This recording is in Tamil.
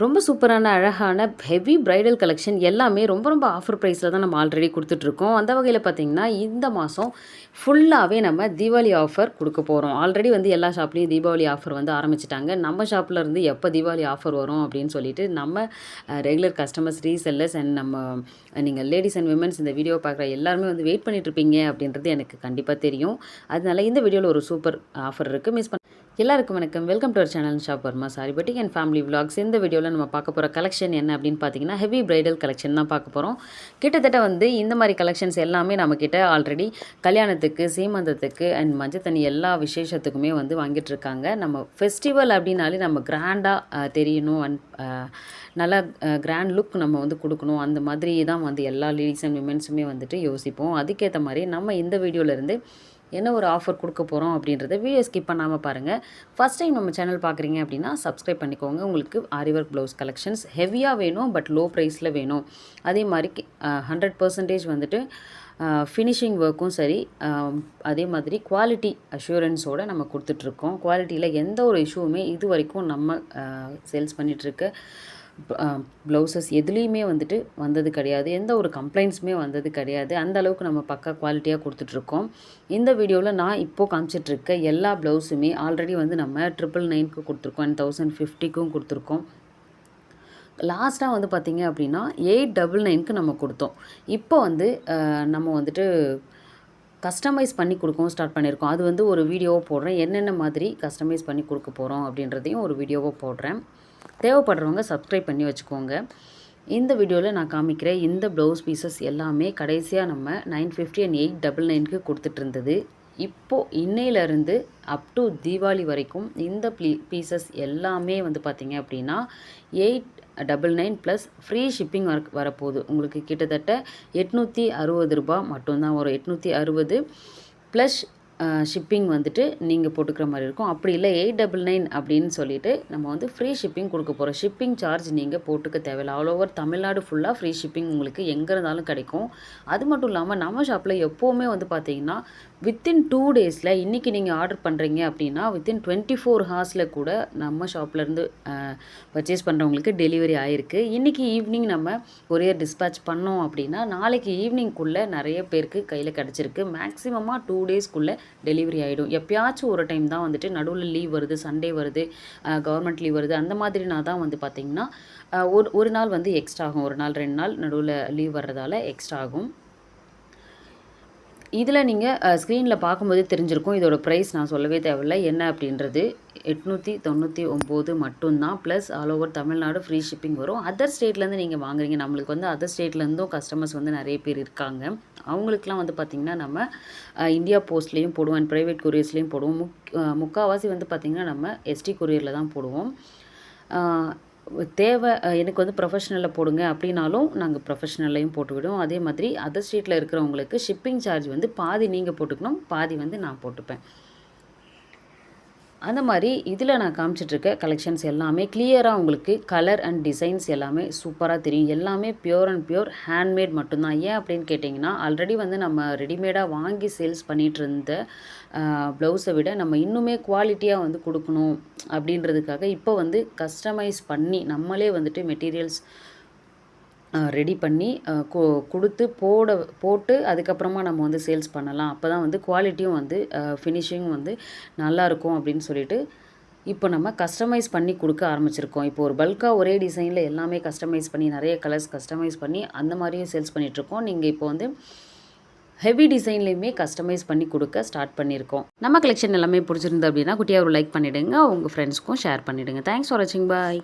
ரொம்ப சூப்பரான அழகான ஹெவி பிரைடல் கலெக்ஷன் எல்லாமே ரொம்ப ரொம்ப ஆஃபர் ப்ரைஸில் தான் நம்ம ஆல்ரெடி கொடுத்துட்ருக்கோம். அந்த வகையில் பார்த்திங்கன்னா இந்த மாதம் ஃபுல்லாகவே நம்ம தீபாவளி ஆஃபர் கொடுக்க போகிறோம் ஆல்ரெடி வந்து எல்லா ஷாப்லேயும் தீபாவளி ஆஃபர் வந்து ஆரம்பிச்சிட்டாங்க. நம்ம ஷாப்பில் இருந்து எப்போ தீபாவளி ஆஃபர் வரும் அப்படின்னு சொல்லிட்டு நம்ம ரெகுலர் கஸ்டமர்ஸ் ரீசெல்லர்ஸ் அண்ட் நம்ம நீங்கள் லேடிஸ் அண்ட் விமன்ஸ் இந்த வீடியோ பார்க்குற எல்லாருமே வந்து வெயிட் பண்ணிகிட்ருப்பீங்க அப்படின்றது எனக்கு கண்டிப்பாக தெரியும். அதனால இந்த வீடியோவில் ஒரு சூப்பர் ஆஃபர் இருக்குது மிஸ் பண்ண எல்லாருக்கும் வணக்கம். Welcome to our channel shop Varma sari batik N family vlogs. இந்த வீடியோவில் நம்ம பார்க்க போகிற கலெக்ஷன் என்ன அப்படின்னு பார்த்தீங்கன்னா ஹெவி பிரைடல் கலெக்ஷன் தான் பார்க்க போகிறோம் கிட்டத்தட்ட வந்து இந்த மாதிரி கலெக்ஷன்ஸ் எல்லாமே நம்மக்கிட்ட ஆல்ரெடி கல்யாணத்துக்கு சீமந்தத்துக்கு அண்ட் மஞ்சள் தண்ணி எல்லா விசேஷத்துக்குமே வந்து வாங்கிட்டு இருக்காங்க. நம்ம ஃபெஸ்டிவல் அப்படின்னாலே நம்ம கிராண்டாக தெரியணும். அண்ட் நல்லா கிராண்ட் லுக் நம்ம வந்து கொடுக்கணும். அந்த மாதிரி தான் வந்து எல்லா லேடிஸ் அண்ட் விமென்ஸுமே வந்துட்டு யோசிப்போம். அதுக்கேற்ற மாதிரி நம்ம இந்த வீடியோவிலேருந்து என்ன ஒரு ஆஃபர் கொடுக்க போகிறோம் அப்படின்றத வீடியோ ஸ்கிப் பண்ணாமல் பாருங்கள் ஃபஸ்ட் டைம் நம்ம சேனல் பார்க்குறீங்க அப்படின்னா சப்ஸ்கிரைப் பண்ணிக்கோங்க. உங்களுக்கு ஆரி ஒர்க் ப்ளவுஸ் கலெக்ஷன்ஸ் ஹெவியாக வேணும் பட் லோ ப்ரைஸில் வேணும். அதே மாதிரி ஹண்ட்ரட் பர்சன்டேஜ் வந்துட்டு ஃபினிஷிங் ஒர்க்கும் சரி அதே மாதிரி குவாலிட்டி அஷூரன்ஸோடு நம்ம கொடுத்துட்ருக்கோம் குவாலிட்டியில் எந்த ஒரு இஷ்யூவுமே இது வரைக்கும் நம்ம சேல்ஸ் பண்ணிகிட்ருக்க ப்ளவுசஸ் எதுலேயுமே வந்துட்டு வந்தது கிடையாது. எந்த ஒரு கம்ப்ளைண்ட்ஸுமே வந்தது கிடையாது. அந்த அளவுக்கு நம்ம பக்கா குவாலிட்டியாக கொடுத்துட்ருக்கோம். இந்த வீடியோவில் நான் இப்போது காமிச்சிட்ருக்க எல்லா ப்ளவுஸுமே ஆல்ரெடி வந்து நம்ம ட்ரிபிள் நைனுக்கு கொடுத்துருக்கோம் அண்ட் தௌசண்ட் ஃபிஃப்டிக்கும் கொடுத்துருக்கோம். லாஸ்ட்டாக வந்து பார்த்திங்க அப்படின்னா எயிட் டபுள் நைனுக்கு நம்ம கொடுத்தோம். இப்போ வந்து நம்ம வந்துட்டு கஸ்டமைஸ் பண்ணி கொடுக்கவும் ஸ்டார்ட் பண்ணியிருக்கோம். அது வந்து ஒரு வீடியோவை போடுறேன். என்னென்ன மாதிரி கஸ்டமைஸ் பண்ணி கொடுக்க போகிறோம் அப்படின்றதையும் ஒரு வீடியோவை போடுறேன். தேவைப்படுறவங்க சப்ஸ்கிரைப் பண்ணி வச்சுக்கோங்க. இந்த வீடியோவில் நான் காமிக்கிற இந்த ப்ளவுஸ் பீசஸ் எல்லாமே கடைசியாக நம்ம nine fifty and eight double நைனுக்கு கொடுத்துட்டு இருந்தது. இப்போது இன்னையிலேருந்து அப் டு தீபாவளி வரைக்கும் இந்த ப்ளீ பீசஸ் எல்லாமே வந்து பார்த்திங்க அப்படின்னா eight double nine plus free shipping வர வரப்போகுது. உங்களுக்கு கிட்டத்தட்ட எட்நூற்றி அறுபது ரூபா மட்டும்தான் வரும். எட்நூற்றி அறுபது ப்ளஸ் ஷிப்பிங் வந்துட்டு நீங்கள் போட்டுக்கிற மாதிரி இருக்கும். அப்படி இல்லை எயிட் டபுள் நைன் அப்படின்னு சொல்லிட்டு நம்ம வந்து ஃப்ரீ ஷிப்பிங் கொடுக்க போகிறோம் ஷிப்பிங் சார்ஜ் நீங்கள் போட்டுக்க தேவையில்லை. ஆல் ஓவர் தமிழ்நாடு ஃபுல்லாக ஃப்ரீ ஷிப்பிங் உங்களுக்கு எங்கே இருந்தாலும் கிடைக்கும். அது மட்டும் இல்லாமல் நம்ம ஷாப்பில் எப்போவுமே வந்து பார்த்தீங்கன்னா வித்தின் டூ டேஸில் இன்றைக்கி நீங்கள் ஆர்டர் பண்ணுறீங்க அப்படின்னா வித்தின் டுவெண்ட்டி ஃபோர் ஹார்ஸில் கூட நம்ம ஷாப்லேருந்து பர்ச்சேஸ் பண்ணுறவங்களுக்கு டெலிவரி ஆகிருக்கு இன்றைக்கி ஈவினிங் நம்ம கொரியர் டிஸ்பேச் பண்ணோம் அப்படின்னா நாளைக்கு ஈவினிங்குள்ளே நிறைய பேருக்கு கையில் கிடச்சிருக்கு. மேக்ஸிமமாக டூ டேஸ்க்குள்ளே டெலிவரி ஆகிடும் எப்பயாச்சும் ஒரு டைம் தான் வந்துட்டு நடுவில் லீவ் வருது சண்டே வருது கவர்மெண்ட் லீவ் வருது. அந்த மாதிரினா தான் வந்து பார்த்திங்கன்னா ஒரு ஒரு நாள் வந்து எக்ஸ்ட்ரா ஆகும். ஒரு நாள் ரெண்டு நாள் நடுவில் லீவ் வர்றதால எக்ஸ்ட்ரா ஆகும். இதில் நீங்கள் ஸ்க்ரீனில் பார்க்கும்போதே தெரிஞ்சிருக்கும் இதோட ப்ரைஸ் நான் சொல்லவே தேவையில்லை. என்ன அப்படின்றது எட்நூற்றி தொண்ணூற்றி ஒம்பது மட்டும்தான். Plus all over Tamil Nadu free shipping வரும். அதர் ஸ்டேட்லேருந்து நீங்கள் வாங்குறீங்க. நம்மளுக்கு வந்து அதர் ஸ்டேட்லேருந்தும் கஸ்டமர்ஸ் வந்து நிறைய பேர் இருக்காங்க. அவங்களுக்குலாம் வந்து பார்த்திங்கன்னா நம்ம இந்தியா போஸ்ட்லேயும் போடுவோம். அண்ட் ப்ரைவேட் கொரியர்ஸ்லேயும் போடுவோம். முக் முக்கால்வாசி வந்து பார்த்திங்கன்னா நம்ம எஸ்டி கொரியரில் தான் போடுவோம். தேவை எனக்கு வந்து ப்ரொஃபஷனலில் போடுங்க அப்படின்னாலும் நாங்கள் ப்ரொஃபஷனல்லையும் போட்டுவிடுவோம். அதே மாதிரி அதர் ஸ்ட்ரீட்டில் இருக்கிறவங்களுக்கு ஷிப்பிங் சார்ஜ் வந்து பாதி நீங்கள் போட்டுக்கணும் பாதி வந்து நான் போட்டுப்பேன். அந்த மாதிரி இதில் நான் காமிச்சிட்ருக்க கலெக்ஷன்ஸ் எல்லாமே கிளியராக உங்களுக்கு கலர் அண்ட் டிசைன்ஸ் எல்லாமே சூப்பராக தெரியும். எல்லாமே பியூர் அண்ட் பியூர் ஹேண்ட்மேட் மட்டும்தான். ஏன் அப்படின்னு கேட்டிங்கன்னா ஆல்ரெடி வந்து நம்ம ரெடிமேடாக வாங்கி சேல்ஸ் பண்ணிகிட்டு இருந்த ப்ளவுஸை விட நம்ம இன்னுமே குவாலிட்டியாக வந்து கொடுக்கணும் அப்படின்றதுக்காக இப்போ வந்து கஸ்டமைஸ் பண்ணி நம்மளே வந்துட்டு மெட்டீரியல்ஸ் ரெடி பண்ணி கொடுத்து போட போட்டு அதுக்கப்புறமா நம்ம வந்து சேல்ஸ் பண்ணலாம். அப்போ தான் வந்து குவாலிட்டியும் வந்து ஃபினிஷிங்கும் வந்து நல்லாயிருக்கும் அப்படின்னு சொல்லிட்டு இப்போ நம்ம கஸ்டமைஸ் பண்ணி கொடுக்க ஆரம்பிச்சிருக்கோம். இப்போ ஒரு பல்காக ஒரே டிசைனில் எல்லாமே கஸ்டமைஸ் பண்ணி நிறைய கலர்ஸ் கஸ்டமைஸ் பண்ணி அந்த மாதிரியும் சேல்ஸ் பண்ணிகிட்ருக்கோம் நீங்கள் இப்போ வந்து ஹெவி டிசைன்லேயுமே கஸ்டமைஸ் பண்ணி கொடுக்க ஸ்டார்ட் பண்ணியிருக்கோம். நம்ம கலெக்ஷன் எல்லாமே பிடிச்சிருந்து அப்படின்னா குட்டியாக ஒரு லைக் பண்ணிவிடுங்க உங்கள் ஃப்ரெண்ட்ஸ்க்கும் ஷேர் பண்ணிவிடுங்க தேங்க்ஸ் ஃபார் வாட்சிங் பாய்